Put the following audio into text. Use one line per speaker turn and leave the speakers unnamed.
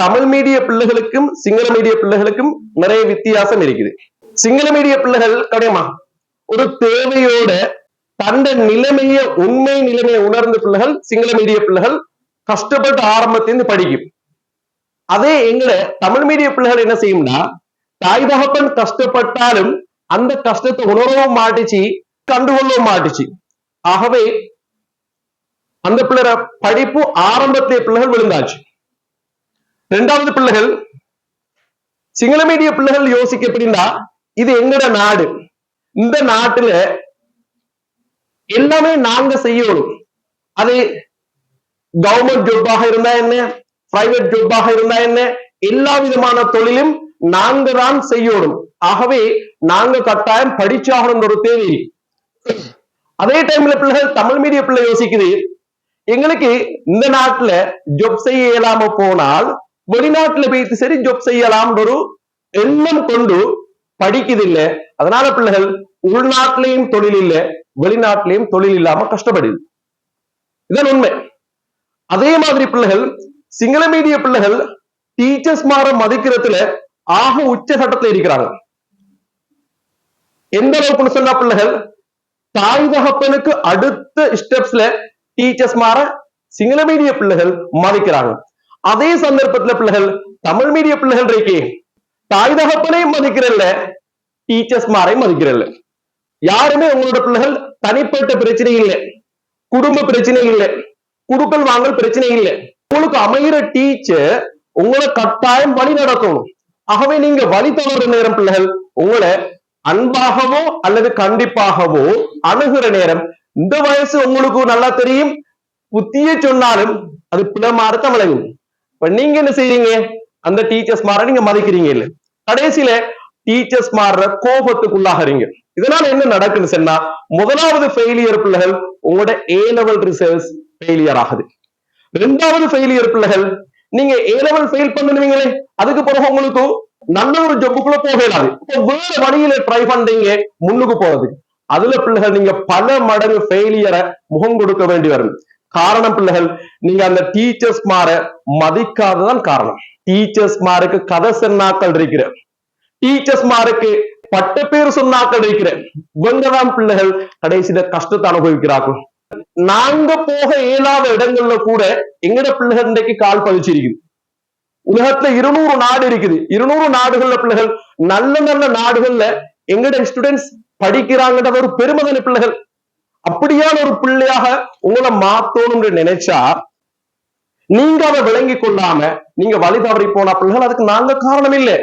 தமிழ் மீடிய பிள்ளைகளுக்கும் சிங்கள மீடிய பிள்ளைகளுக்கும் நிறைய வித்தியாசம் இருக்குது. சிங்கள மீடிய பிள்ளைகள் கிடையுமா ஒரு தேவையோட தந்த நிலைமைய உண்மை நிலைமையை உணர்ந்த பிள்ளைகள் சிங்கள மீடிய பிள்ளைகள் கஷ்டப்பட்டு ஆரம்பத்திலிருந்து படிக்கும். அதே எங்களை தமிழ் மீடிய பிள்ளைகள் என்ன செய்யும்னா தாய் தகப்பன் கஷ்டப்பட்டாலும் அந்த கஷ்டத்தை உணரவும் மாட்டுச்சு கண்டுகொள்ளவும் மாட்டுச்சு. ஆகவே அந்த பிள்ளை படிப்பு ஆரம்பத்திலே பிள்ளைகள் விழுந்தாச்சு. ரெண்டாவது பிள்ளைகள் சிங்கள மீடிய பிள்ளைகள் யோசிக்க எப்படின்னா இது எங்கட நாடு? இந்த நாட்டுல எல்லாமே நாங்க செய்யணும் அது கவர்மெண்ட் ஜாப்பாக இருந்தா என்ன? பிரைவேட் ஜாப்பாக இருந்தா என்ன? எல்லா விதமான தொழிலும் நாங்க தான் செய்யணும் ஆகவே நாங்க கட்டாயம் படிச்சாகணும் ஒரு தேவை அதே டைம்ல பிள்ளைகள் தமிழ் மீடிய பிள்ளை யோசிக்குது. எங்களுக்கு இந்த நாட்டுல ஜொப் செய்ய இயலாம போனால் வெளிநாட்டுல போயிட்டு சரி ஜொப் செய்யலாம் ஒரு எண்ணம் கொண்டு படிக்குது இல்ல அதனால பிள்ளைகள் உள்நாட்டிலையும் தொழில் இல்ல வெளிநாட்டிலையும் தொழில் இல்லாம கஷ்டப்படுது. இதான் உண்மை. அதே மாதிரி பிள்ளைகள் சிங்கள மீடிய பிள்ளைகள் டீச்சர்ஸ் மாற மதிக்கிறதுல ஆக உச்சகட்டத்துல இருக்கிறாங்க எந்த அளவுக்குன்னு சொன்னா பிள்ளைகள் தாய் தகப்பனுக்கு அடுத்த ஸ்டெப்ஸ்ல டீச்சர்ஸ் மாற சிங்கள மீடிய பிள்ளைகள் மதிக்கிறாங்க அதே சந்தர்ப்பத்துல பிள்ளைகள் தமிழ் மீடிய பிள்ளைகள் இருக்கே தாய் தகப்பனையும் மதிக்கிறல்ல டீச்சர்ஸ் மாரையும் மதிக்கிறல்ல. யாருமே உங்களோட பிள்ளைகள் தனிப்பட்ட பிரச்சனை இல்லை. குடும்ப பிரச்சனை இல்லை. குடுக்கல் வாங்கல் பிரச்சனை இல்லை. உங்களுக்கு அமைகிற டீச்சர் உங்களை கட்டாயம் வழி நடத்தணும். ஆகவே நீங்க வழி தவற நேரம் பிள்ளைகள் உங்களை அன்பாகவோ அல்லது கண்டிப்பாகவோ அணுகிற நேரம். இந்த வயசு உங்களுக்கு நல்லா தெரியும். புத்திய சொன்னாலும் அது பிளமாறத்த விளங்கும் இப்ப நீங்க என்ன செய்யறீங்க அந்த டீச்சர்ஸ் மாற நீங்க மதிக்கிறீங்க இல்ல. கடைசியில டீச்சர்ஸ் மாறுற கோபத்துக்குள்ளாகிறீங்க. இதனால என்ன நடக்குன்னு சொன்னா முதலாவது ஃபெயிலியர் பிள்ளைகள் உங்களோட ஏ லெவல் ரிசர்ச் ஃபெயிலியர் ஆகுது. ரெண்டாவது ஃபெயிலியர் பிள்ளைகள் நீங்க ஏ லெவல் ஃபெயில் பண்ணுவீங்களே அதுக்கு பிறகு உங்களுக்கு நல்ல ஒரு ஜப்புக்குள்ள போக இயலாது. இப்போ வேற வழியில ட்ரை பண்றீங்க முன்னுக்கு போறது அதுல பிள்ளைகள் நீங்க பல மடங்கு ஃபெயிலியரை முகம் கொடுக்க வேண்டி வரும். காரணம் பிள்ளைகள் நீங்க அந்த டீச்சர்ஸ் மாற மதிக்காததான் காரணம். டீச்சர்ஸ் மாருக்கு கதை சொன்னாக்கள் இருக்கிற டீச்சர்ஸ் மாருக்கு பட்ட பேர் சொன்னாக்கள் இருக்கிற இவங்கதான் பிள்ளைகள் கடைசியில கஷ்டத்தை அனுபவிக்கிறார்கள். நாங்க போக இயலாத இடங்கள்ல கூட எங்கட பிள்ளைகள் இன்றைக்கு கால் பதிச்சிருக்குது. உலகத்துல இருநூறு நாடு இருக்குது. இருநூறு நாடுகள்ல பிள்ளைகள் நல்ல நல்ல நாடுகள்ல எங்கட ஸ்டூடெண்ட்ஸ் படிக்கிறாங்கன்ற ஒரு பெருமதன பிள்ளைகள்? அப்படியான ஒரு பிள்ளையாக உங்களை மாத்தணும்னு நினைச்சா நீங்க அதை விளங்கி கொள்ளாம நீங்க வழி தவறி போன பிள்ளைகள் அதுக்கு நாங்க காரணம் இல்லை.